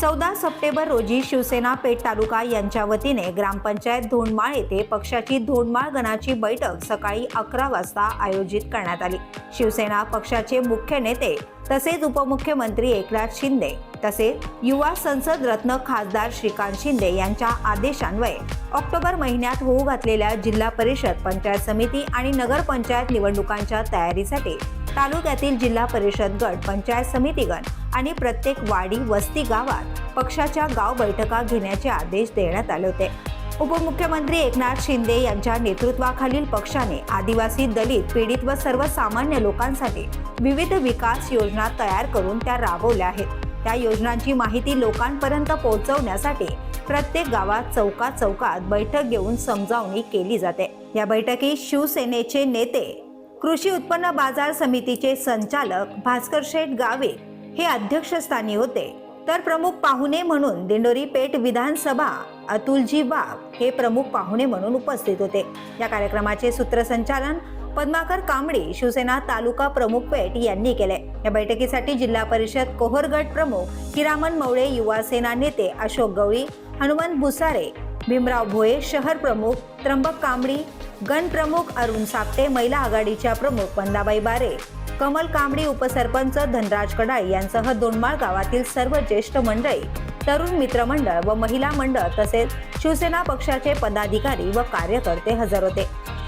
चौदा सप्टेंबर रोजी शिवसेना पेठ तालुका यांच्या वतीने ग्रामपंचायत धोंडमाळ येथे पक्षाची धोंडमाळ गणाची बैठक सकाळी अकरा वाजता आयोजित करण्यात आली. शिवसेना पक्षाचे मुख्य नेते तसेच उपमुख्यमंत्री एकनाथ शिंदे तसेच युवा संसद रत्न खासदार श्रीकांत शिंदे यांच्या आदेशान्वये ऑक्टोबर महिन्यात होऊ घातलेल्या जिल्हा परिषद पंचायत समिती आणि नगरपंचायत निवडणुकांच्या तयारीसाठी तालुक्यातील जिल्हा परिषद गट पंचायत समिती गट आणि प्रत्येक वाडी वस्ती गावात पक्षाच्या गाव बैठका घेण्याचे आदेश देण्यात आले होते. उपमुख्यमंत्री एकनाथ शिंदे यांच्या नेतृत्वाखालील पक्षाने आदिवासी दलित पीडित व सर्वसामान्य लोकांसाठी विविध विकास योजना तयार करून त्या राबवल्या आहेत. त्या योजनांची माहिती लोकांपर्यंत पोहोचवण्यासाठी प्रत्येक गावात चौकात चौकात बैठक घेऊन समजावणी केली जाते. या बैठकीत शिवसेनेचे नेते कृषी उत्पन्न बाजार समितीचे संचालक भास्कर शेठ गावे हे अध्यक्षस्थानी होते. तर प्रमुख पाहुणे म्हणून दिंडोरी पेठ विधानसभा अतुलजी बाग हे प्रमुख पाहुणे म्हणून उपस्थित होते. या कार्यक्रमाचे सूत्रसंचालन पद्माकर कांबडी शिवसेना तालुका प्रमुख पेठ यांनी केले. या बैठकीसाठी जिल्हा परिषद कोहरगट प्रमुख हिरामन मवळे युवा सेना नेते अशोक गवळी हनुमंत भुसारे भीमराव भोये शहर प्रमुख त्र्यंबक कांबळी गणप्रमुख अरुण सापटे महिला आघाडीच्या प्रमुख वंदाबाई बारे कमल कांबडी उपसरपंच धनराज कडाई यांसह दोनमाळ गावातील सर्व ज्येष्ठ मंडळी तरुण मित्रमंडळ व महिला मंडळ तसेच शिवसेना पक्षाचे पदाधिकारी व कार्यकर्ते हजर होते.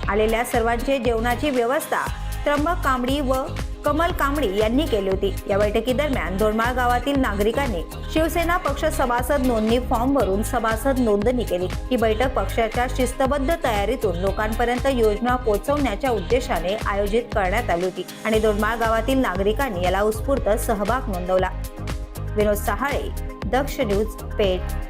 आलेल्या सर्वांचे जेवणाची व्यवस्था त्र्यंबक कांबडी व कमल कांबळी यांनी केली होती. या बैठकीदरम्यान दोनमाळ गावातील नागरिकांनी शिवसेना पक्ष सभासद नोंदणी फॉर्म भरून सभासद नोंदणी केली. ही बैठक पक्षाच्या शिस्तबद्ध तयारीतून लोकांपर्यंत योजना पोहोचवण्याच्या उद्देशाने आयोजित करण्यात आली होती आणि दोनमाळ गावातील नागरिकांनी याला उत्स्फूर्त सहभाग नोंदवला. विनोद सहाळे दक्ष न्यूज पेठ.